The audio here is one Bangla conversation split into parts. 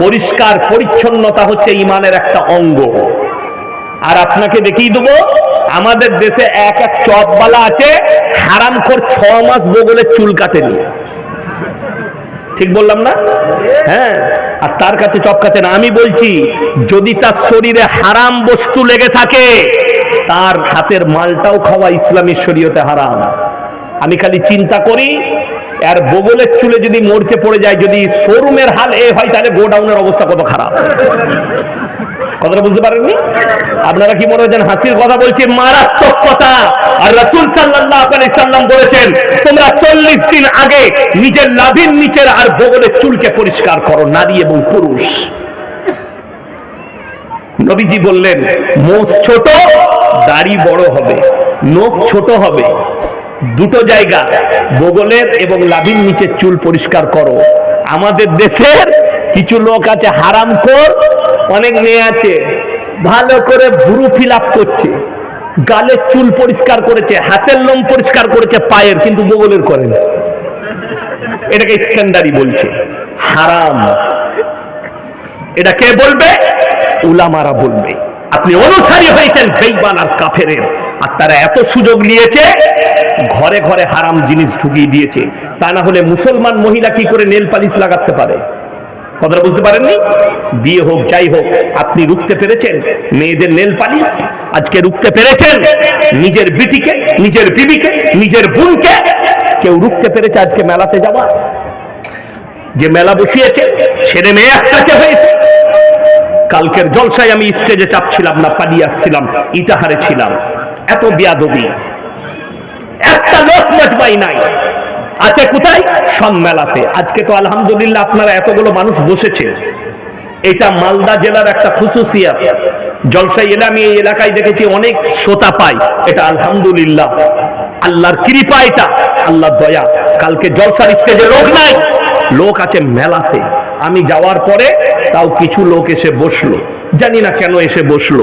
পরিষ্কার পরিচ্ছন্নতা হচ্ছে ইমানের একটা অঙ্গ। আর আপনাকে দেখিয়ে দেবো, আমাদের দেশে এক এক চপবালা আছে হারাম খোর ছ মাস বগলে চুল কাটেনি। ঠিক বললাম না? হ্যাঁ আর তার কাছে চপ কাটে না। আমি বলছি, যদি তার শরীরে হারাম বস্তু লেগে থাকে, তার হাতের মালটাও খাওয়া ইসলামী শরীয়তে হারাম। আমি খালি চিন্তা করি আর বগলের চুলে যদি মরচে পড়ে যায়, যদি শোরুমের হাল এ হয়, তাহলে গোডাউনের অবস্থা কত খারাপ। কথাটা বুঝতে পারেননি? আপনারা কি মনে হচ্ছেন হাসির কথা বলছি? মারাত্মক কথা। আর রাসূল সাল্লাম বলেছেন, তোমরা চল্লিশ দিন আগে নিজের লাভির নিচের আর বগলের চুলকে পরিষ্কার করো, নারী এবং পুরুষ। নবীজি বললেন, মোষ ছোট, দাড়ি বড় হবে, নখ ছোট হবে দুটো জায়গা বগলের এবং লাভির নিচের চুল পরিষ্কার করো। আমাদের দেশের কিছু লোক আছে হারাম কর অনেক মেয়ে আছে, ভালো করে ভুরু ফিল করছে, গালের চুল পরিষ্কার করেছে, হাতের লোম পরিষ্কার করেছে, পায়ের, কিন্তু বগলের করে না। এটাকে স্ক্যান্ডারি বলছে। হারাম। এটা কে বলবে? উলামারা বলবে। আপনি অনুসারী হয়েছেন, বেইমান আর কাফেরের। আর তারা এত সুযোগ নিয়েছে, ঘরে ঘরে হারাম জিনিস ঢুকিয়ে দিয়েছে। তা না হলে মুসলমান মহিলা কি করে নেল পালিশ লাগাতে পারে? কথাটা বুঝতে পারেননি? বিয়ে হোক, যাই হোক, আপনি রুখতে পেরেছেন? মেয়েদের নেল পালিশ? আজকে রুখতে পেরেছেন? নিজের বিটিকে, নিজের বিবিকে, নিজের বোনকে? কেউ রুখতে পেরেছে আজকে মেলাতে যাওয়া? যে মেলা বসিয়েছে ছেলে মেয়ে একসাথে হয়েছে। কালকের জলসায় আমি স্টেজে চাপছিলাম না, পালিয়ে আসছিলাম ইটাহারে ছিলাম। এত বিয়াদবি। একটা লোক মজবাই নাই। আছে কোথায়? সব মেলাতে আজকে তো আলহামদুলিল্লাহ আপনারা এতগুলো মানুষ বসেছে এটা মালদা জেলার একটা খুশুসিয়াত জলসাই এলে আমি এই এলাকায় দেখেছি অনেক শ্রোতা পাই এটা আলহামদুলিল্লাহ। আল্লাহর কৃপা এটা, আল্লাহর দয়া। কালকে জলসার স্টেজে লোক নাই, লোক আছে মেলাতে। আমি যাওয়ার পরে তাও কিছু লোক এসে বসল। জানি না কেন এসে বসল।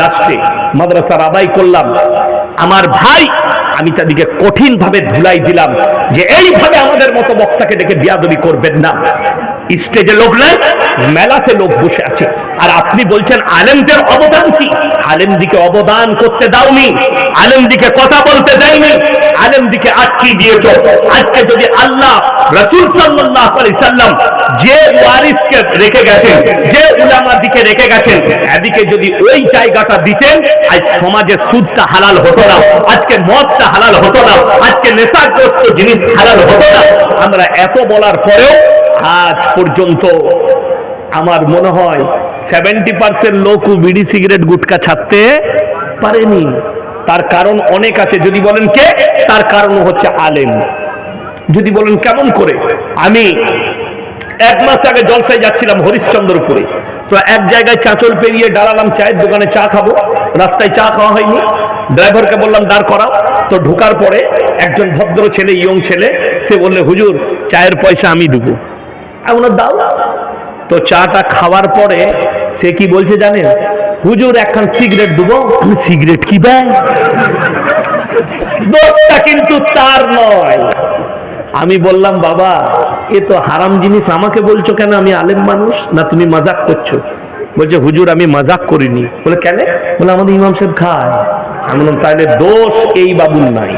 লাস্টে মাদ্রাসার আদায় করলাম। আমার ভাই, আমি তাদেরকে কঠিন ভাবে ধুলাই দিলাম যে এইভাবে আমাদের মতো বক্তাকে ডেকে বিয়াদবি করবেন না। স্টেজে লোক নাই, মেলাতে লোক বসে আছে। আর আপনি বলছেন, আলেমদের অবদান কি? আলেমদিকে অবদান করতে দাওনি আলেম দিকে কথা বলতে দেয়নি। আলেম দিকে আটকে দিয়েছ। আজকে যদি আল্লাহ রসুল সাল্লাহ আলাইহি সাল্লাম যে ওয়ারিসকে রেখে গেছেন, যে উলামার দিকে রেখে গেছেন, এদিকে যদি ওই জায়গাটা দিতেন, আজ সমাজে সুদটা হালাল হতো না, আজকে মদটা হালাল হতো না, আজকে নেশাগ্রস্ত জিনিস হালাল হতো না। আমরা এত বলার পরেও আজ পর্যন্ত আমার মনে হয় সেভেন্টি পার্সেন্ট লোকও বিড়ি সিগারেট গুটকা ছাড়তে পারেনি। তার কারণ অনেক আছে। যদি বলেন কে? তার কারণ হচ্ছে আলেম। যদি বলেন কেমন করে? আমি এক মাস আগে জলসায় যাচ্ছিলাম হরিশ্চন্দ্রপুরে। তো এক জায়গায় চাঁচল পেরিয়ে দাঁড়ালাম চায়ের দোকানে চা খাব। রাস্তায় চা খাওয়া হয়নি। ড্রাইভারকে বললাম, দাঁড় করাও। তো ঢোকার পরে একজন ভদ্র ছেলে, ইয়ং ছেলে, সে বললে, হুজুর, চায়ের পয়সা আমি দেবো। এমন দাও। তো চাটা খাওয়ার পরে সে কি বলছে জানেন? হুজুর, এখন সিগারেট দেবো। সিগারেট কি দেয় দোষটা কিন্তু তার নয়। আমি বললাম, বাবা, এ তো হারাম জিনিস, আমাকে বলছো কেন? আমি আলেম মানুষ। না, তুমি মজাক করছ। বলছে, হুজুর, আমি মজাক করিনি। বলে, কেন? বলে, আমাদের ইমাম সাহেব খায়। আমি বললাম, তাহলে দোষ এই বাবুর নাই।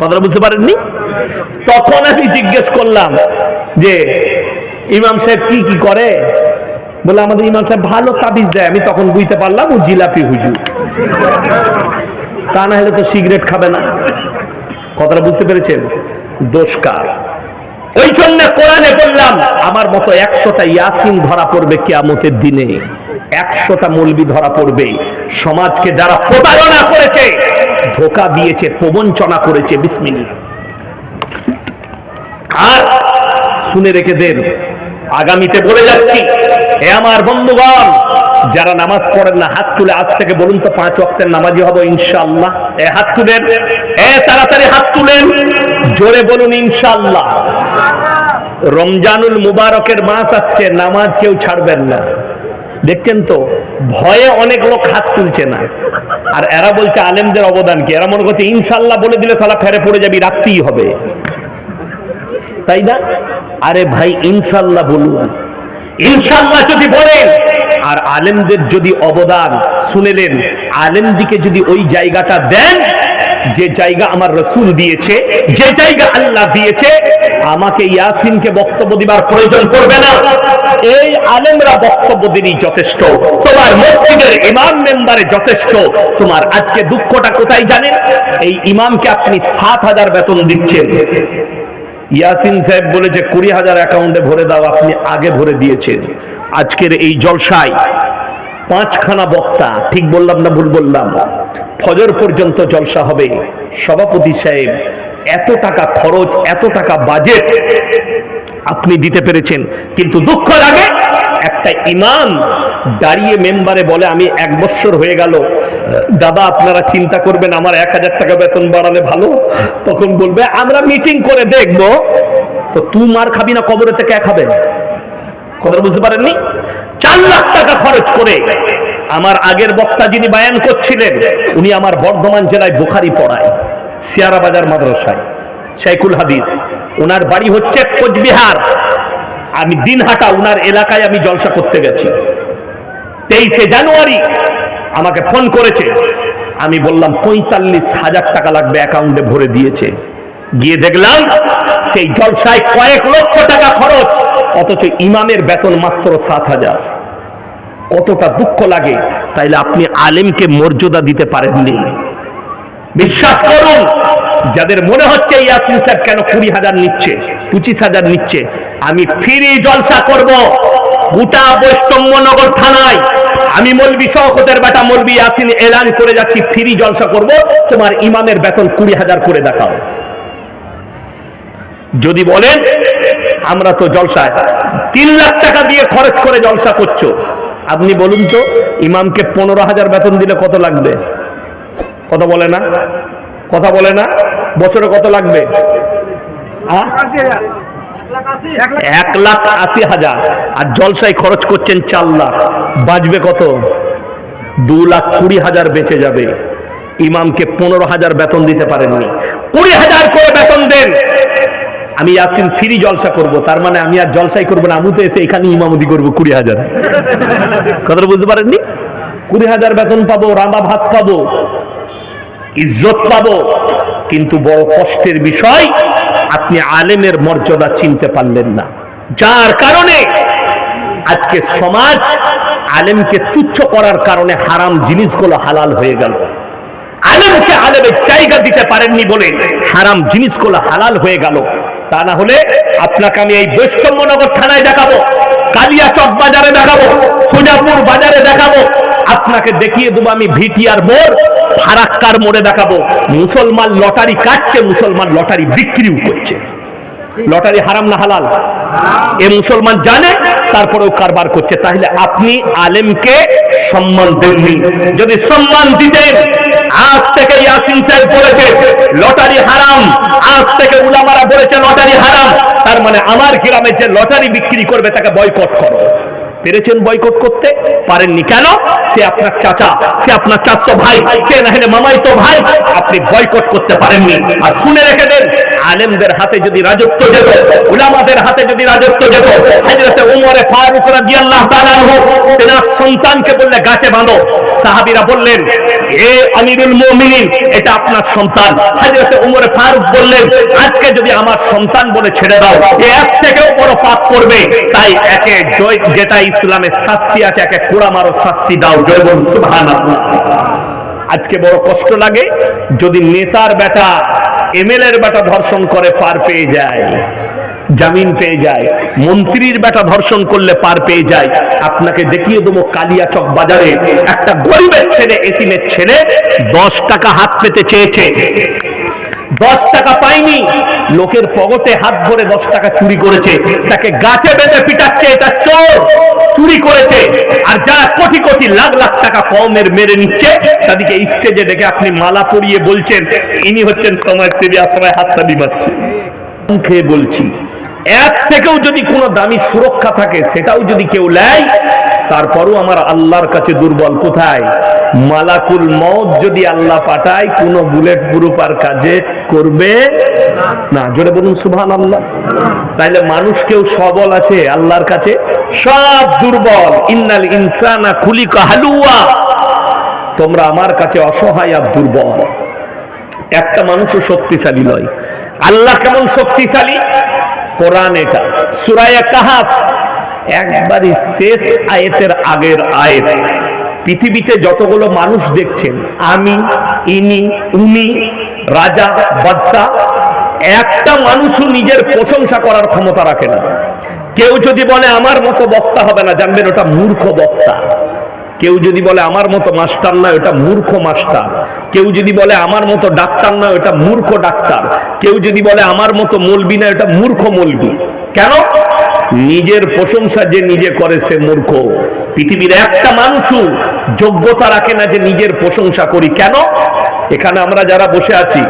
কথাটা বুঝতে পারেননি? তখন আমি জিজ্ঞেস করলাম যে, ইমাম সাহেব কি কি করে? বলে আমাদের ইমাম সাহেব, ভালো তাবিজ দেয়। আমি তখন বুঝতে পারলাম, ও জিলাপি হুজুর। তা না হলে তো সিগারেট খাবে না। কথাটা বুঝতে পেরেছেন? দোষকার। ওই জন্য কোরআনে বললাম, আমার মতো একশোটা ইয়াসিন ধরা পড়বে কিয়ামতের দিনে। একশোটা মলবি ধরা পড়বে। সমাজকে যারা প্রতারণা করেছে, ধোকা দিয়েছে, প্রবঞ্চনা করেছে বিসমিল্লা আর শুনে রেখে দেন, আগামীতে বলে যাচ্ছি এ আমার বন্ধুগণ, যারা নামাজ পড়েন না, হাত তুলে আজ থেকে বলুন তো পাঁচ ওয়াক্তের নামাজি হব ইনশাআল্লাহ। এ হাত তুলেন, এ তাড়াতাড়ি হাত তুলেন, জোরে বলুন ইনশাআল্লাহ। রমজানুল মুবারকের মাস আসছে, নামাজ কেউ ছাড়বেন না। দেখছেন তো, ভয়ে অনেক লোক হাত তুলছে না। আর এরা বলছে, আলেমদের অবদান কি? এরা মনে করছে ইনশাল্লাহ বলে দিলে সালা ফেরে পড়ে যাবি, রাখতেই হবে। তাই না? আরে ভাই ইনশাল্লাহ বলুন। ইনশাল্লাহ যদি বলেন, আর আলেমদের যদি অবদান শুনেলেন, আলেমদিকে যদি ওই জায়গাটা দেন, যে জায়গা আমার রসুল দিয়েছে, যে জায়গা আল্লাহ দিয়েছে, আমাকে ইয়াসিনকে বক্তব্য দিবার প্রয়োজন পড়বে না। এই আলেমরা বক্তব্য দিনই যথেষ্ট। তোমার মসজিদের ইমাম মেম্বারে যথেষ্ট। তোমার আজকে দুঃখটা কোথায় জানেন? এই ইমামকে আপনি সাত হাজার বেতন দিচ্ছেন। ইয়াসিন সাহেব বলেছে, কুড়ি হাজার অ্যাকাউন্টে ভরে দাও, আপনি আগে ভরে দিয়েছেন। আজকের এই জলসায় পাঁচখানা বক্তা, ঠিক বললাম না ভুল বললাম, ফজর পর্যন্ত জলসা হবে। সভাপতি সাহেব, এত টাকা খরচ, এত টাকা বাজেট আপনি দিতে পেরেছেন, কিন্তু দুঃখ লাগে একটা ইমাম দাঁড়িয়ে মেম্বারে বলে, আমি এক বছর হয়ে গেল, দাদা আপনারা চিন্তা করবেন, আমার এক হাজার টাকা বেতন বাড়ালে ভালো? তখন বলবে, আমরা মিটিং করে দেখব। তো তুই মার খাবি না, কবরে থেকে খাবে কথা বুঝতে পারেননি? চার লাখ টাকা খরচ করে আমার আগের বক্তা যিনি বায়ান করছিলেন, উনি আমার বর্ধমান জেলায় বুখারি পড়ায় সিয়ারা বাজার মাদ্রাসায়। শাইকুল হাদিস, ওনার বাড়ি হচ্ছে কোচবিহার। আমি দিনহাটা ওনার এলাকায় আমি জলসা করতে গেছি। তেইশে জানুয়ারি আমাকে ফোন করেছে। আমি বললাম, পঁয়তাল্লিশ হাজার টাকা লাগবে অ্যাকাউন্টে ভরে দিয়েছে। গিয়ে দেখলাম, সেই জলসায় কয়েক লক্ষ টাকা খরচ, অথচ ইমামের বেতন মাত্র সাত হাজার। কতটা দুঃখ লাগে, তাইলে আপনি আলেমকে মর্যাদা দিতে পারেননি। বিশ্বাস করুন যাদের মনে হচ্ছে ইয়াসিন স্যার কেন কুড়ি হাজার নিচ্ছে, পঁচিশ হাজার নিচ্ছে, আমি ফ্রি জলসা করব। গোটা বৈষ্ণবনগর থানায় আমি মলবি সহকতের বেটা মলবি ইয়াসিন এলান করে যাচ্ছি, ফ্রি জলসা করব। তোমার ইমামের বেতন কুড়ি হাজার করে দেখাও। যদি বলেন, আমরা তো জলসায় তিন লাখ টাকা দিয়ে খরচ করে জলসা করছ। আপনি বলুন তো, ইমামকে পনেরো হাজার বেতন দিলে কত লাগবে? কথা বলে না? কথা বলে না, বছরে কত লাগবে? এক লাখ আশি হাজার। আর জলসায় খরচ করছেন চার লাখ। বাঁচবে কত? দু লাখ কুড়ি হাজার বেঁচে যাবে। ইমামকে পনেরো হাজার বেতন দিতে পারেননি। কুড়ি হাজার করে বেতন দেন। আমি ইয়াসিন ফ্রি জলসা করব। তার মানে আমি আর জলসাই করব না। আমি তো এসে এখানে ইমামতি করব কুড়ি হাজার। কথাটা বুঝতে পারেননি? কুড়ি হাজার বেতন পাবো রান্না ভাত পাবো। ইজ্জত পাবো, কিন্তু বড় কষ্টের বিষয়, আপনি আলেমের মর্যাদা চিনতে পারলেন না। যার কারণে আজকে সমাজ আলেমকে তুচ্ছ করার কারণে হারাম জিনিসগুলো হালাল হয়ে গেল। আলেমকে আলেমের জায়গা দিতে পারেননি বলে হারাম জিনিসগুলো হালাল হয়ে গেল। তা না হলে আপনাকে আমি এই বৈষ্ণবনগর থানায় দেখাবো, কালিয়াচক বাজারে দেখাবো, সোজাপুর বাজারে দেখাবো আপনাকে দেখিয়ে দেবো আমি ভিটিআর মোড়, ফারাক্কার মোড়ে দেখাবো। মুসলমান লটারি কাটছে, মুসলমান লটারি বিক্রিও করছে। লটারি হারাম না হালাল? এ মুসলমান জানে, তারপরেও কারবার করছে। তাহলে আপনি আলেমকে সম্মান দেননি। যদি সম্মান দিতেন, আজ থেকে ইয়াসিন সাহেব বলেছে, লটারি হারাম। আজ থেকে উলামারা বলেছে, লটারি হারাম। তার মানে আমার গ্রামে যে লটারি বিক্রি করবে, তাকে বয়কট করো। পেরেছেন বয়কট করতে? পারেননি কেন? সে আপনার চাচা, সে আপনার চাচতো ভাই সে না হলে মামাই তো ভাই, আপনি বয়কট করতে পারেননি। আর শুনে রেখে দেন, আলেমদের হাতে যদি রাজত্ব যেত, উলামাদের হাতে যদি রাজত্ব যেত হযরতে সন্তানকে বললে, গাছে বাঁধো। বললেন, এ আমিরুল এটা আপনার সন্তান। ফারুক বললেন, আজকে যদি আমার সন্তান বলে ছেড়ে দাও এক থেকেও বড় পাপ করবে। তাই একে জয়, যেটা ইসলামের শাস্তি আছে, একে কোড়া মারো শাস্তি দাও। জয় বল আজকে বড় কষ্ট লাগে, যদি নেতার বেটা এমএলএ এর বেটা ধর্ষণ করে পার পেয়ে যায়। জামিন পেয়ে যায়, মন্ত্রীর বেটা ধর্ষণ করলে পার পেয়ে যায়। আপনাকে দেখিয়ে দেবো কালিয়াচক বাজারে একটা গরিবের ছেলে, এতিমের ছেলে, দশ টাকা হাত পেতে চেয়েছে। দশ টাকা পাইনি লোকের পকেটে হাত ধরে দশ টাকা চুরি করেছে। তাকে গাছে বেঁধে পিটাচ্ছে, এটা চোর, চুরি করেছে। আর যারা কোটি কোটি লাখ লাখ টাকা কমের মেরে নিচ্ছে, তাদেরকে স্টেজে ডেকে আপনি মালা পরিয়ে বলছেন, ইনি হচ্ছেন সমাজসেবী আর সবাই হাততালি মারছে। খেয়ে বলছি। এক থেকেও যদি কোনো দামি সুরক্ষা থাকে, সেটাও যদি কেউ নেয়, তারপরও আমার আল্লাহর কাছে দুর্বল কোথায়? মালাকুল মত যদি আল্লাহ পাঠায়, কোনো বুলেট প্রুফ আর কাজে করবে না। জোরে বলুন সুবহান আল্লাহ তাইলে মানুষ কেউ সবল আছে আল্লাহর কাছে? সব দুর্বল। ইন্নাল ইনসানা খুলিকা হালুয়া। তোমরা আমার কাছে অসহায় আর দুর্বল। একটা মানুষও শক্তিশালী নয়। আল্লাহ কেমন শক্তিশালী? কোরআন এটা। সুরায়া কাহাফ, একবারই শেষ আয়েতের আগের আয়েত। পৃথিবীতে যতগুলো মানুষ দেখছেন, আমি, ইনি, উনি, রাজা বাদশাহ একটা মানুষও নিজের প্রশংসা করার ক্ষমতা রাখে না। কেউ যদি বলে, আমার মতো বক্তা হবে না জানবেন ওটা মূর্খ বক্তা। কেউ যদি বলে আমার মতো মাস্টার নয় ওটা মূর্খ মাস্টার। কেউ যদি বলে আমার মতো ডাক্তার নয় ওটা মূর্খ ডাক্তার। কেউ যদি বলে আমার মতো মলবি না, ওটা মূর্খ মলবি। কেন? নিজের প্রশংসা যে নিজে করে, সে মূর্খ। পৃথিবীর একটা মানুষও যোগ্যতা রাখে না যে নিজের প্রশংসা করি। কেন? এখানে আমরা যারা বসে আছি,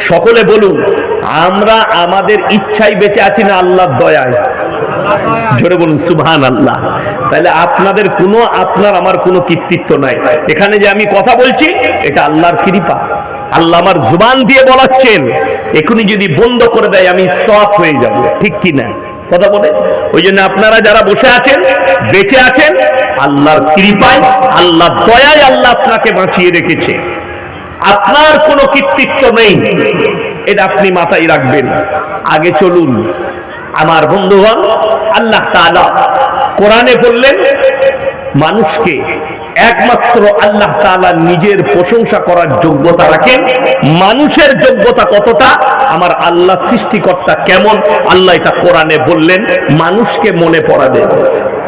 সকলে বলুন, আমরা আমাদের ইচ্ছাই বেঁচে আছি না আল্লাহর দয়ায়? জোরে বলুন সুবহান আল্লাহ তাহলে আপনাদের কোনো, আপনার আমার কোনো কৃতিত্ব নাই। এখানে যে আমি কথা বলছি, এটা আল্লাহর কৃপা। আল্লাহ আমার জুবান দিয়ে বলাচ্ছেন এখনই যদি বন্ধ করে দেয়, আমি স্টপ হয়ে যাব। ঠিক কি না? কথা বলে? ওই জন্য আপনারা যারা বসে আছেন, বেঁচে আছেন, আল্লাহর কৃপায়, আল্লাহর দয়ায় আল্লাহ আপনাকে বাঁচিয়ে রেখেছে। আপনার কোনো কৃতিত্ব নেই। এটা আপনি মাথায় রাখবেন। আগে চলুন। আমার বন্ধুগণ, আল্লাহ তাআলা কোরআনে বললেন, মানুষকে একমাত্র আল্লাহ তালা নিজের প্রশংসা করার যোগ্যতা রাখেন। মানুষের যোগ্যতা কতটা? আমার আল্লাহ সৃষ্টিকর্তা কেমন? আল্লাহ এটা কোরআনে বললেন, মানুষকে মনে পড়াবেন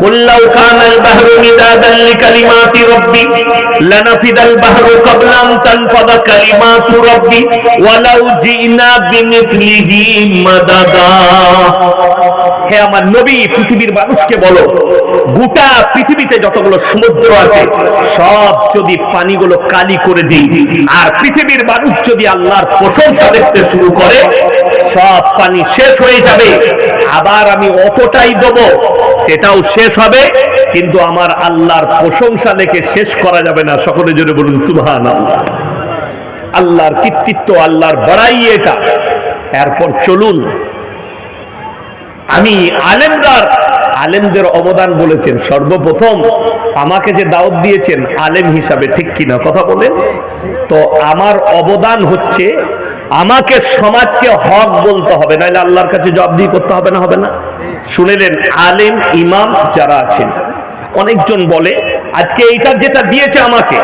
قل لو كان البحر مدادا لكلمات ربي لنفد البحر قبل أن تنفذ كلمات ربي ولو جئنا بمثله مددا হে আমার নবী পৃথিবীর মানুষকে বলো গোটা পৃথিবীতে যতগুলো সমুদ্র আছে সব যদি পানিগুলো কালি করে দিই আর পৃথিবীর মানুষ যদি আল্লাহর প্রশংসা দেখতে শুরু করে সব পানি শেষ হয়ে যাবে আবার আমি অতটাই দেবো সেটাও শেষ হবে, কিন্তু আমার আল্লাহর প্রশংসা লেখে শেষ করা যাবে না। সকলে জোরে বলুন সুবহান আল্লাহ আল্লাহর কৃতিত্ব, আল্লাহর বড়াই এটা। এরপর চলুন। আমি আলেমদার, আলেমদের অবদান বলেছেন। সর্বপ্রথম আমাকে যে দাওয়াত দিয়েছেন, আলেম হিসাবে, ঠিক কিনা কথা বলেন? তো আমার অবদান হচ্ছে, আমাকে সমাজকে হক বলতে হবে, নাহলে আল্লাহর কাছে জবাবদিহি করতে হবে না হবে না? শুনেলেন আলেম ইমাম যারা আছেন। অনেকজন বলে, আজকে এইটা যেটা দিয়েছে আমাকে,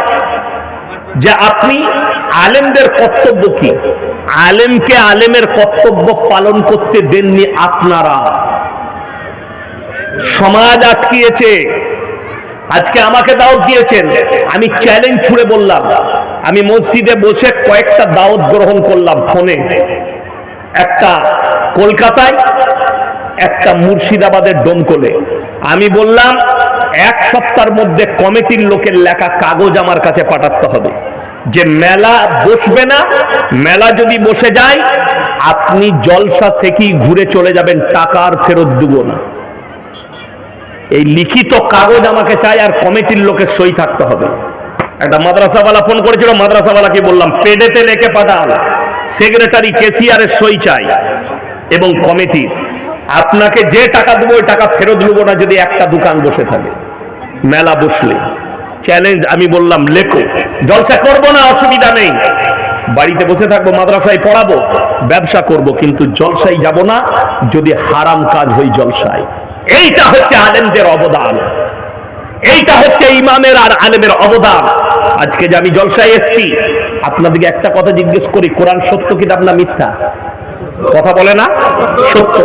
যে আপনি আলেমদের কর্তব্য কি? আলেমকে আলেমের কর্তব্য পালন করতে দেননি আপনারা। সমাজ আটকিয়েছে, আজকে আমাকে দাওয়াত দিয়েছেন। আমি চ্যালেঞ্জ ছুড়ে বললাম, আমি মসজিদে বসে কয়েকটা দাওয়াত গ্রহণ করলাম ফোনে। একটা কলকাতায় একটা মুর্শিদাবাদের ডোমকলে। আমি বললাম, এক সপ্তাহের মধ্যে কমিটির লোকের লেখা কাগজ আমার কাছে পাঠাতে হবে। যে মেলা বসবে না, মেলা যদি বসে যায়, আপনি জলসা থেকেই ঘুরে চলে যাবেন, টাকা আর ফেরত দেব না। এই লিখিত কাগজ আমাকে চাই আর কমিটির লোকের সই থাকতে হবে। একটা মাদ্রাসাওয়ালা ফোন করেছিল, মাদ্রাসাওয়ালাকে বললাম, পেডেতে লেখে পাঠান। সেক্রেটারি কেসিয়ারের সই চাই এবং কমিটির। আপনাকে যে টাকা দেবো, ওই টাকা ফেরত দেবো না যদি একটা দোকান বসে থাকে। মেলা বসলে। চ্যালেঞ্জ আমি বললাম, লেখো। জলসা করব না, অসুবিধা নেই। বাড়িতে বসে থাকব, মাদ্রাসায় পড়াবো, ব্যবসা করব, কিন্তু জলসায় যাব না, যদি হারাম কাজ হই জলসায়। এইটা হচ্ছে আলেমদের অবদান। এইটা হচ্ছে ইমামের আর আলেমের অবদান। আজকে যে আমি জলসায় এসছি, আপনাদেরকে একটা কথা জিজ্ঞেস করি, কোরআন সত্য কিতাব না মিথ্যা? কথা বলে না, সত্য।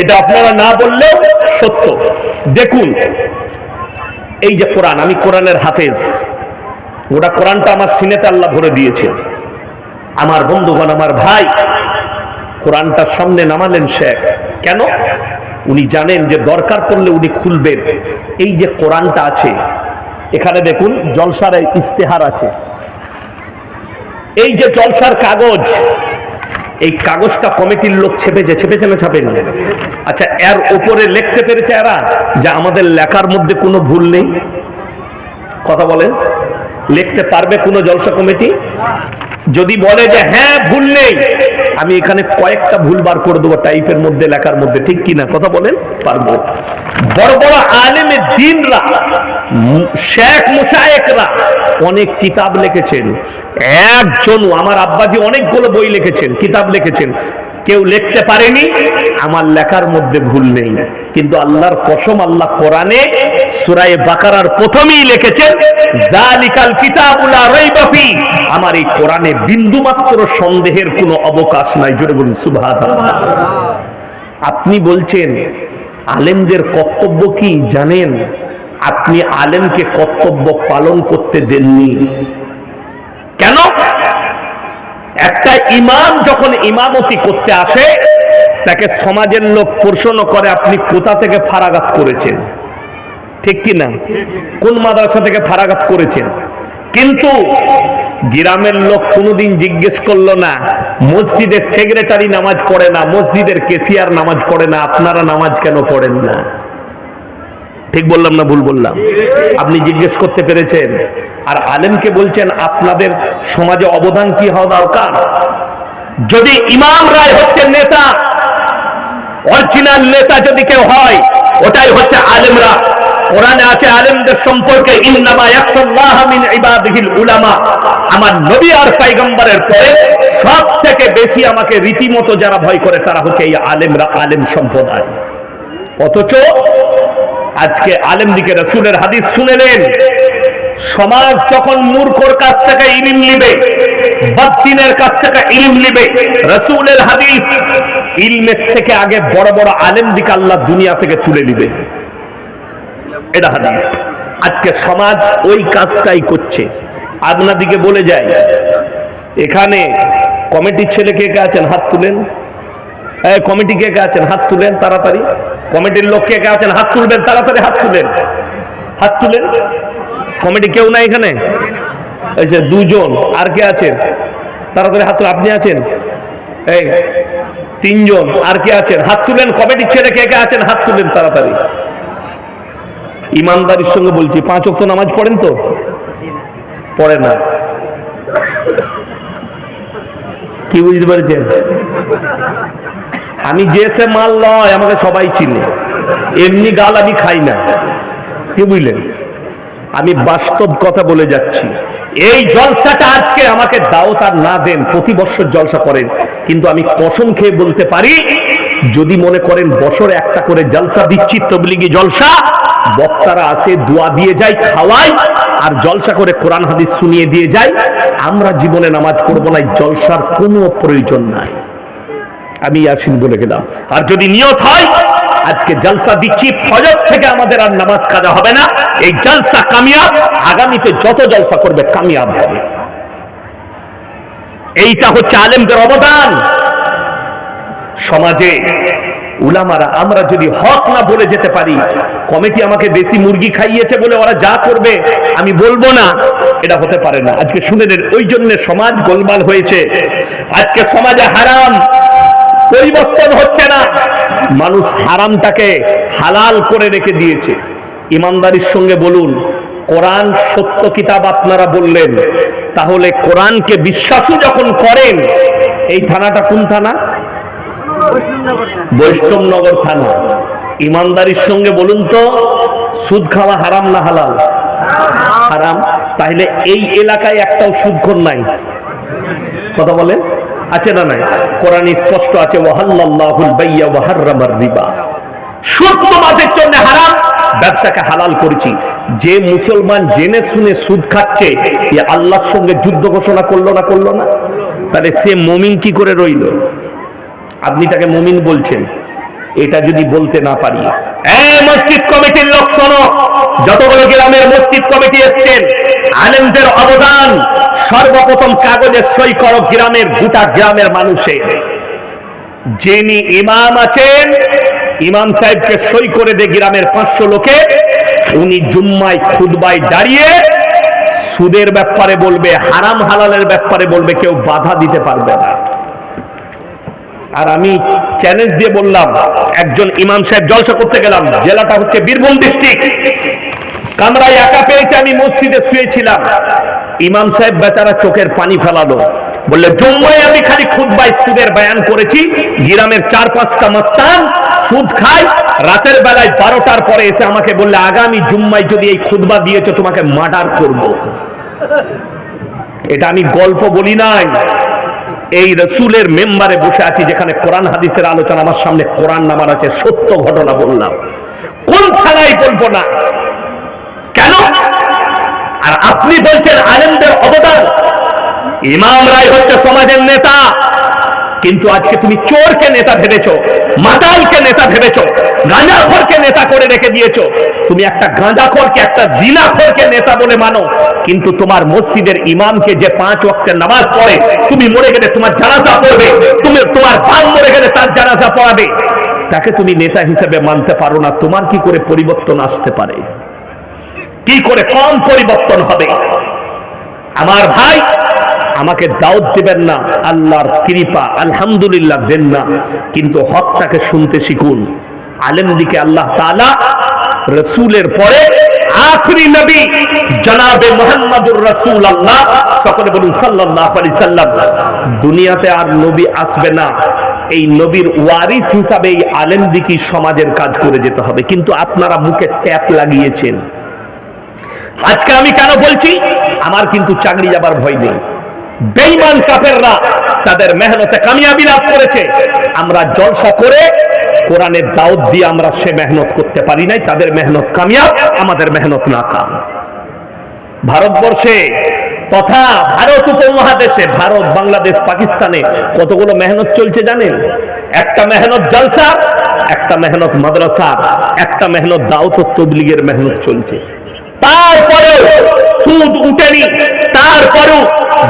এটা আপনারা না বললেও সত্য। দেখুন, এই যে কোরআন, আমি কোরআনের হাফেজ। ওটা কোরআনটা আমার সিনেতে আল্লাহ ভরে দিয়েছে আমার বন্ধুগণ, আমার ভাই কোরআনটার সামনে নামালেন শেখ। কেন? উনি জানেন যে দরকার পড়লে উনি খুলবেন। এই যে কোরআনটা আছে, এখানে দেখুন, জলসার ইস্তেহার আছে। এই যে জলসার কাগজ এই কাগজটা কমিটির লোক ছেপেছে ছেপেছে না ছাপেনি? আচ্ছা এর উপরে লিখতে পেরেছে এরা যে আমাদের লেখার মধ্যে কোনো ভুল নেই। কথা বলেন। লিখতে পারবে কোনো জলসা কমিটি? যদি বলে যে হ্যাঁ ভুল নেই, আমি এখানে কয়েকটা ভুল বার করে দেবো টাইপের মধ্যে, লেখার মধ্যে, ঠিক কিনা কথা বলেন, পারব। বড় বড় আলেমে দিনরা, শেখ মুশায়েকরা অনেক কিতাব লিখেছেন। একজন, আমার আব্বাজি অনেকগুলো বই লিখেছেন, কিতাব লিখেছেন। কেউ লিখতে পারেনি, আমার লেখার মধ্যে ভুল নেই। কিন্তু আল্লাহর কসম, আল্লাহ কোরআনে সূরায়ে বাকারার প্রথমেই লিখেছেন জালিকাল কিতাবুলা রাইবা আমার এই কোরআনে বিন্দুমাত্র সন্দেহের কোনো অবকাশ নাই। জোরে বলুন, সুবহানাল্লাহ। আপনি বলছেন, আলেমদের কর্তব্য কি জানেন? আপনি আলেমকে কর্তব্য পালন করতে দেননি। কেন? একটা ইমাম যখন ইমামতি করতে আসে, তাকে সমাজের লোক প্রশ্ন করে, আপনি কোথা থেকে ফারাগাত করেছেন? ঠিক কি না? কোন মাদ্রাসা থেকে ফারাগাত করেছেন? কিন্তু গ্রামের লোক কোনোদিন জিজ্ঞেস করল না, মসজিদের সেক্রেটারি নামাজ পড়ে না, মসজিদের কেসিয়ার নামাজ পড়ে না, আপনারা নামাজ কেন পড়েন না? ঠিক বললাম না ভুল বললাম? আপনি জিজ্ঞেস করতে পেরেছেন। আর আলেমকে বলছেন, আপনাদের সমাজে অবদান কি হওয়া দরকার? যদি ইমাম রায় হচ্ছে নেতা অরিজিনাল নেতা যদি কেউ হয়, ওটাই হচ্ছে আলেমরা। কোরআনে আছে, আলেমদের সম্পর্কে উলামা। আমার নবী আর পয়গম্বরের পরে সব থেকে বেশি আমাকে রীতিমতো যারা ভয় করে, তারা হচ্ছে এই আলেমরা, আলেম সম্প্রদায়। অথচ আজকে আলেম দিকে রসুলের হাদিস শুনে নেন। সমাজ যখন মূর্খর কাছ থেকে ইলিম নিবে, বাদ্দিনের কাছ থেকে ইলিম নিবে, রসুলের হাদিস ইলমের থেকে আগে বড় বড় আলেম দিকে আল্লাহ দুনিয়া থেকে তুলে নিবে। এটা হাদিস। আজকে সমাজ ওই কাজটাই করছে। আপনাদিকে বলে যায়, এখানে কমিটির ছেলে কে কে আছেন? হাত তুলেন। কমিটি কে কে আছেন? হাত তুলেন, তাড়াতাড়ি। কমিটির লোক কে কে আছেন? হাত তুলবেন, তাড়াতাড়ি হাত তুলেন। হাত তুলেন। কমিটি কেউ নাই এখানে? যে দুজন আর কে আছেন? তাড়াতাড়ি হাত আপনি আছেন? এই তিনজন, আর কে আছেন? হাত তুলেন। কমিটির ছেলে কে কে আছেন? হাত তুলেন তাড়াতাড়ি। ইমানদারির সঙ্গে বলছি, পাঁচ অক্ত নামাজ পড়েন তো? পড়ে না। কি বুঝতে পেরেছেন? আমি সে মাল নয় আমাকে সবাই চিনে। এমনি গাল আমি খাই না। কি বুঝলেন? আমি বাস্তব কথা বলে যাচ্ছি। এই জলসাটা আজকে আমাকে দাওয়াত আর না দেন, প্রতি বছর জলসা করেন। কিন্তু আমি কসম খেয়ে বলতে পারি, যদি মনে করেন বছরে একটা করে জলসা দিচ্ছি, তবলিগি জলসা, বক্তারা আসে, দোয়া দিয়ে যায় খাওয়াই আর জলসা করে কোরআন হাদিস শুনিয়ে দিয়ে যায়। আমরা জীবনে নামাজ পড়ব না জলসার কোনো প্রয়োজন নাই। আমি ইয়াসিন বলে গেলাম। আর যদি নিয়ত হয়, আজকে জলসা দিচ্ছি ফজর থেকে আমাদের আর নামাজ কাজা হবে না। এই জলসা কামিয়াব, আগামীতে যত জলসা করবে, কামিয়াব হবে। এইটা হচ্ছে আলেমদের অবদান। সমাজে উলামারা, আমরা যদি হক না বলে যেতে পারি, কমিটি আমাকে বেশি মুরগি খাইয়েছে বলে ওরা যা করবে, আমি বলব না। এটা হতে পারে না। আজকে শুনে ওই জন্য সমাজ গোলমাল হয়েছে। আজকে সমাজে হারাম। পরিবর্তন হচ্ছে না। মানুষ হারামটাকে হালাল করে রেখে দিয়েছে। ইমানদারির সঙ্গে বলুন, কোরআন সত্য কিতাব আপনারা বললেন, তাহলে কোরআনকে বিশ্বাসও যখন করেন, এই থানাটা কোন থানা? বৈষ্ণবনগর থানা। ইমানদারির সঙ্গে বলুন তো, সুদ খাওয়া হারাম না হালাল? হারাম। তাহলে এই এলাকায় একটাও সুদখোর নাই। কথা বলেন। আছে না নাই? কোরআন স্পষ্ট আছে ওয়াহাল্লাহুল বাইয়া ওয়াহাররামার রিবা। সুদ ব্যবসাকে হালাল করেছি। যে মুসলমান জেনে শুনে সুদ খাচ্ছে, এ আল্লাহর সঙ্গে যুদ্ধ ঘোষণা করল না করল না? তাহলে সে মমিন কি করে রইল? আপনি তাকে মমিন বলছেন, এটা যদি বলতে না পারি মসজিদ কমিটির লোক শোনো, যতগুলো গ্রামের মসজিদ কমিটি এসছেন, আলেমদের অবদান সর্বপ্রথম কাগজে সই করো গ্রামের গোটা গ্রামের মানুষের। যিনি ইমাম আছেন, ইমাম সাহেবকে সই করে দে গ্রামের পাঁচশো লোকে, উনি জুম্মায় খুদবায় দাঁড়িয়ে সুদের ব্যাপারে বলবে, হারাম হালালের ব্যাপারে বলবে, কেউ বাধা দিতে পারবে না। আর আমি চ্যালেঞ্জ দিয়ে বললাম, একজন ইমাম সাহেব জলসা করতে গেলাম, জেলাটা হচ্ছে বীরভূম ডিস্ট্রিক্ট কামরায় একা পেয়েছে আমি, মসজিদে শুয়েছিলাম। ইমাম সাহেব বেচারা চোখের পানি ফেলালো। বললে, জম্মায় আমি খালি খুদ্বাই সুদের বয়ান করেছি, গিরামের চার পাঁচটা মাস্তান, সুদ খায় রাতের বেলায় বারোটার পরে এসে আমাকে বললে, আগামী জুম্মায় যদি এই খুদবা দিয়েছ, তোমাকে মার্ডার করব। এটা আমি গল্প বলি নাই। এই রসুলের মেম্বারে বসে আছি যেখানে কোরআন, হাদিসের আলোচনা, আমার সামনে কোরআন নামার আছে, সত্য ঘটনা বললাম। কোন থানায় বলব না। কেন? আর আপনি বলছেন আলেমদের অবদান। ইমাম রায় হচ্ছে সমাজের নেতা। কিন্তু আজকে তুমি চোরকে নেতা ভেবেছো, মাতালকে নেতা ভেবেছো, গাঁজাখোরকে নেতা করে রেখে দিয়েছ। তুমি একটা গাঁজাখোরকে, একটা জিনাখোরকে নেতা বলে মানো, কিন্তু তোমার মসজিদের ইমামকে যে পাঁচ ওয়াক্তের নামাজ পড়ে, তুমি মরে গেলে তোমার জানাজা পড়বে, তুমি তোমার ভাগ মরে গেলে তার জানাজা পড়াবে। তাকে তুমি নেতা হিসেবে মানতে পারো না, তোমার কি করে পরিবর্তন আসতে পারে? কি করে কম পরিবর্তন হবে? আমার ভাই আমাকে দাওয়াত দিবেন না, আল্লাহর কৃপা, আলহামদুলিল্লাহ দেন না। কিন্তু হকটাকে শুনতে শিখুন। আলেম দিকে আল্লাহ তাআলা রসুলের পরে আখরি নবী জনাবে মোহাম্মদুর রসুল আল্লাহ সকলে বলুন সাল্লাল্লাহু আলাইহি সাল্লাম, দুনিয়াতে আর নবী আসবে না। এই নবীর ওয়ারিস হিসাবে এই আলেম দিকে সমাজের কাজ করে যেতে হবে। কিন্তু আপনারা মুখে ট্যাপ লাগিয়েছেন। আজকে আমি কেন বলছি? আমার কিন্তু চাকরি যাবার ভয় নেই। বেইমান কাফেররা তাদের মেহনতে কামিয়াবি লাভ করেছে। আমরা জলসা করে কোরআনের দাওয়াত দিয়ে আমরা সে মেহনত করতে পারি নাই, তাদের মেহনত কামিয়াব, আমাদের মেহনত না কাম ভারতবর্ষে তথা ভারত উপমহাদেশে, ভারত, বাংলাদেশ, পাকিস্তানে কতগুলো মেহনত চলছে জানেন? একটা মেহনত জলসা, একটা মেহনত মাদ্রাসা, একটা মেহনত দাওত ও তবলিগের মেহনত চলছে। তারপরেও সুদ উঠেনি। তারপরেও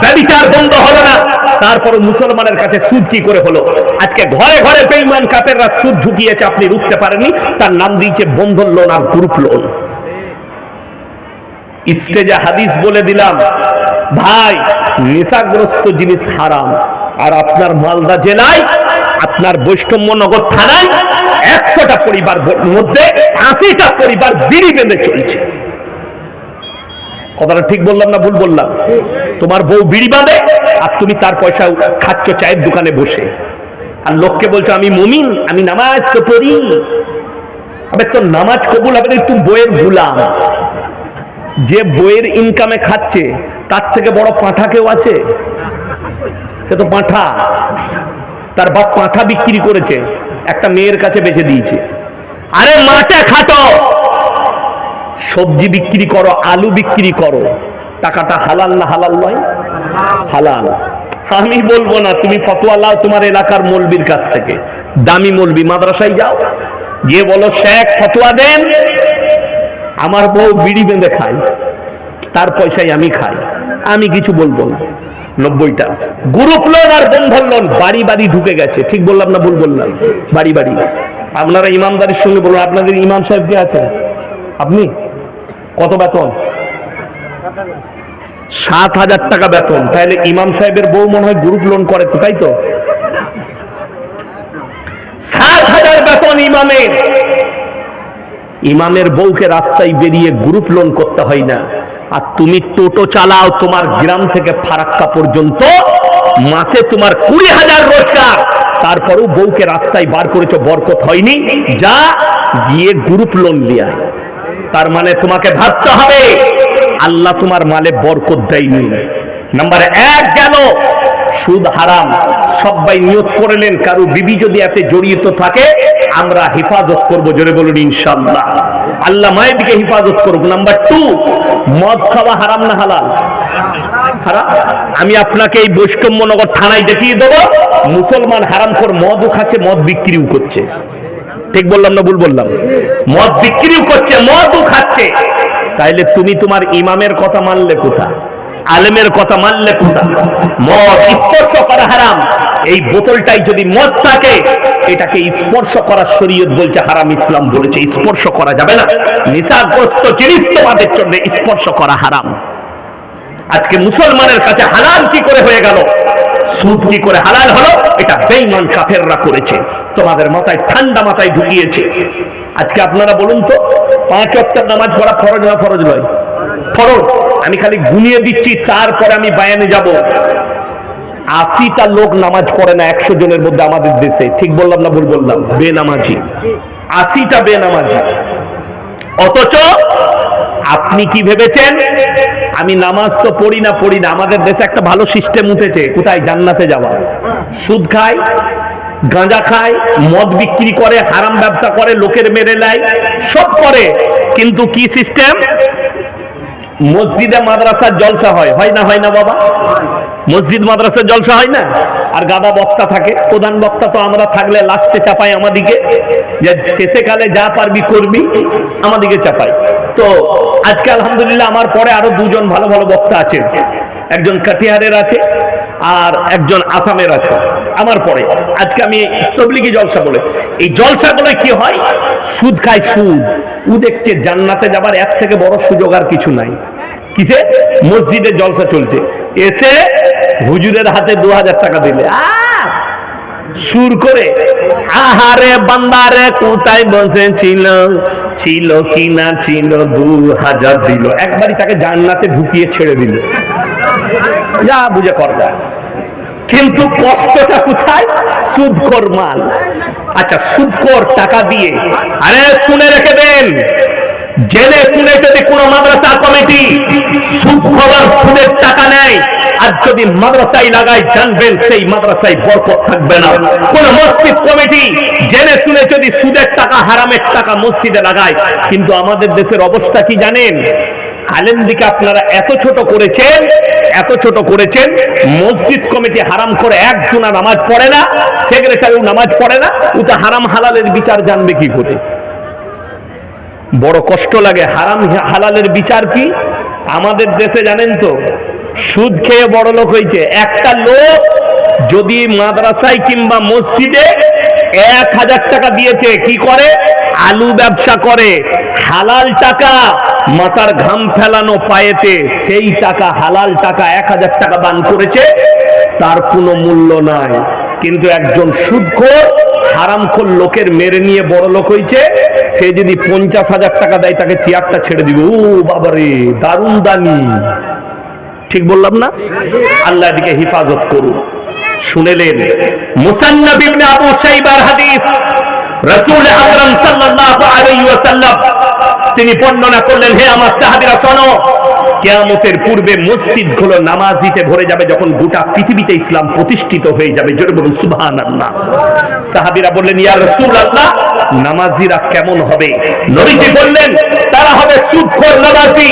ব্যবিচার বন্ধ হলো না। তারপরে মুসলমানের কাছে সুদ কি করে হলো? আজকে ঘরে ঘরে বেইমান কাপেররা সুদ ঢুকিয়েছে আপনি রুখতে পারেননি। তার নাম দিয়েছে বন্ধন লোন আর গ্রুপ লোন। স্টেজে হাদিস বলে দিলাম, ভাই, নেশাগ্রস্ত জিনিস হারাম। আর আপনার মালদা জেলায়, আপনার বৈষ্ণবনগর থানায় একশোটা পরিবার মধ্যে আশিটা পরিবার বিড়ি বেঁধে চলছে। কথাটা ঠিক বললাম না ভুল বললাম? তোমার বউ বিড়ি বাঁধে আর তুমি তার পয়সা খাচ্ছ চায়ের দোকানে বসে। আর লোককে বলছো আমি মুমিন আমি নামাজ তো পড়ি। আবে তোর নামাজ কবুল হবে তুই বইয়ের গুলাম। যে বইয়ের ইনকামে খাচ্ছে তার থেকে বড় পাঁঠা কেউ আছে? সে তো পাঁঠা। তার বাপ পাঁঠা বিক্রি করেছে একটা মেয়ের কাছে বেচে দিয়েছে। আরে মাঠে খাটো! সবজি বিক্রি করো, আলু বিক্রি করো। টাকাটা হালাল না হালাল নয়? হালাল। আমি বলব না, তুমি ফতোয়া লাও তোমার এলাকার মলবির কাছ থেকে। দামি মলবি, মাদ্রাসায় যাও। গিয়ে বলো, শেখ, ফতোয়া দেন। আমার বউ বিড়ি বেঁধে খায়, তার পয়সায় আমি খাই। আমি কিছু বলব না। নব্বইটা। গ্রুপ লোন আর বন্ধন লোন, বাড়ি বাড়ি ঢুকে গেছে। ঠিক বললাম না ভুল বললাম? বাড়ি বাড়ি। আপনারা ইমানদারির সঙ্গে বলুন, আপনাদের ইমাম সাহেব কে আছে আপনি? কত বেতন? সাত হাজার টাকা বেতন। তাহলে ইমাম সাহেবের বউ মনে হয় গ্রুপ লোন করে তো, তাই তো? সাত হাজার বেতন ইমামের। ইমামের বউকে রাস্তায় বেরিয়ে গ্রুপ লোন করতে হয় না। আর তুমি টোটো চালাও তোমার গ্রাম থেকে ফারাক্কা পর্যন্ত, মাসে তোমার কুড়ি হাজার রোজগার। তারপরেও বউকে রাস্তায় বার করেছ, বরকত হয়নি। যা, গিয়ে গ্রুপ লোন দিয়ে। তার মানে তোমাকে ভাবতে হবে, আল্লাহ তোমার মালে বরকত দেয়নি। নাম্বার এক গেল, সুদ হারাম। সবাই নিয়ত করলেন কারও বিবি যদি এতে জড়িত থাকে, আমরা হেফাজত করব, জোরে বলুন ইনশাল্লাহ আল্লাহ মায়ের দিকে হেফাজত করব নাম্বার টু, মদ খাওয়া হারাম না হালাল? আমি আপনাকে এই বৈষ্ণবনগর থানায় দেখিয়ে দেবো, মুসলমান হারাম কর মদও খাচ্ছে, মদ বিক্রিও করছে। ঠিক বললাম না ভুল বললাম? মদ বিক্রিও করছে, মদও খাচ্ছে। তাইলে তুমি তোমার ইমামের কথা মানলে কোথা? আলেমের কথা মানলে কোথা? মদ স্পর্শ করা হারাম। এই বোতলটাই যদি মদ থাকে, এটাকে স্পর্শ করা শরীয়ত বলছে হারাম, ইসলাম বলেছে স্পর্শ করা যাবে না। নেশাগ্রস্ত জিনিস তোমাদের জন্য স্পর্শ করা হারাম। আজকে মুসলমানের কাছে হালাল কি করে হয়ে গেল? সুদ কি করে হালাল হলো? এটা বেইমান কাফেররা করেছে। তোমাদের মাথায় ঠান্ডা মাথায় ঢুকিয়েছে। আজকে আপনারা বলুন তো, পাঁচ অক্টার নামাজ পড়া ফরজ না ফরজ নয়? ফরজ। আমি খালি গুনিয়ে দিচ্ছি, তারপরে আমি বায়ানে যাব। আশিটা লোক নামাজ পড়ে না, একশো জনের মধ্যে আমাদের দেশে। ঠিক বললাম না ভুল বললাম? বেনামাজি। আশিটা বেনামাজি। অথচ আপনি কি ভেবেছেন? আমি নামাজ তো পড়ি না পড়ি না। আমাদের দেশে একটা ভালো সিস্টেম উঠেছে, কোথায়? জান্নাতে যাওয়া। সুদ খায়, গাঁজা খায়, মদ বিক্রি করে, হারাম ব্যবসা করে, লোকের মেরে নেয়, সব করে। কিন্তু কি সিস্টেম মসজিদে মাদ্রাসার জলসা হয়। হয় না হয় না বাবা? মসজিদ, মাদ্রাসার জলসা হয় না? আর গাদা বক্তা থাকে। প্রধান বক্তা তো আমরা থাকলে লাস্টে চাপাই আমাদিকে। যে শেষে কালে যা পারবি করবি, আমাদিকে চাপাই। তো আজকে আলহামদুলিল্লাহ আমার পরে আরও দুজন ভালো ভালো বক্তা আছেন একজন কাটিহারের আছে আর একজন আসামের আছে। আমার পরে। আজকে আমি তবলিগি জলসা বলে। এই জলসা বলে কি হয়? সুদ খায় সুদ। ও দেখছে জান্নাতে যাবার এক থেকে বড় সুযোগ আর কিছু নাই। কিসে? মসজিদে জলসা চলছে। এসে হুজুরের হাতে দু হাজার টাকা দিলে। সুর করে, আহারে বান্দারে, কোথায় বসেছিল ছিল? কি না ছিল? দু হাজার দিল। একবারই তাকে জান্নাতে ঢুকিয়ে ছেড়ে দিল। যা বুঝে কর কিন্তু কষ্টটা কোথায়? সুদকর মাল। আচ্ছা সুদকর টাকা দিয়ে। আরে, শুনে রেখে দেন। জেনে শুনে যদি কোন মাদ্রাসা কমিটি সুদ খাবার সুদের টাকা নেয়। আর যদি মাদ্রাসায় লাগায়, জানবেন সেই মাদ্রাসায় বরকত থাকবে না। কোন মসজিদ কমিটি জেনে শুনে যদি সুদের টাকা, হারামের টাকা মসজিদে লাগায়। কিন্তু আমাদের দেশের অবস্থা কি জানেন? আপনারা এত ছোট করেছেন, এত ছোট করেছেন, মসজিদ কমিটি হারাম করে একজনা নামাজ পড়ে না, সেক্রেটারিও নামাজ পড়ে না ও তো হারাম হালালের বিচার জানবে কি করে? বড় কষ্ট লাগে। হারাম হালালের বিচার কি? আমাদের দেশে জানেন তো, সুদ খেয়ে বড় লোক হয়েছে একটা লোক যদি মাদ্রাসায় কিংবা মসজিদে এক হাজার টাকা দিয়েছে, কি করে? আলু ব্যবসা করে। হালাল টাকা মাথার ঘাম ফেলানো পায়েতে সেই টাকা, হালাল টাকা এক হাজার টাকা দান করেছে, তার কোনো মূল্য নাই। কিন্তু একজন সুদখোর হারামখোর লোকের মেরে নিয়ে বড় লোক হয়েছে সে যদি পঞ্চাশ হাজার টাকা দেয়, তাকে চেয়ারটা ছেড়ে দিবে। ও বাবারে, দারুণ দানি ঠিক বললাম না? আল্লাহ দিকে হেফাজত করুন। শুনেলেন মুসান্নাবিবনে আবু সাইবার হাদিস। রাসূল আকরাম সাল্লাল্লাহু আলাইহি ওয়াসাল্লাম, তিনি বর্ণনা করলেন, হে আমার সাহাবীরা, শোনো, কিয়ামতের পূর্বে মসজিদগুলো নামাজিতে ভরে যাবে যখন গোটা পৃথিবীতে ইসলাম প্রতিষ্ঠিত হয়ে যাবে। জোরে বলুন, সুবহানাল্লাহ। সাহাবীরা বললেন, ইয়া রাসূলুল্লাহ, নামাজিরা কেমন হবে? নবীজি বললেন, তারা হবে সুদখোর নামাজি।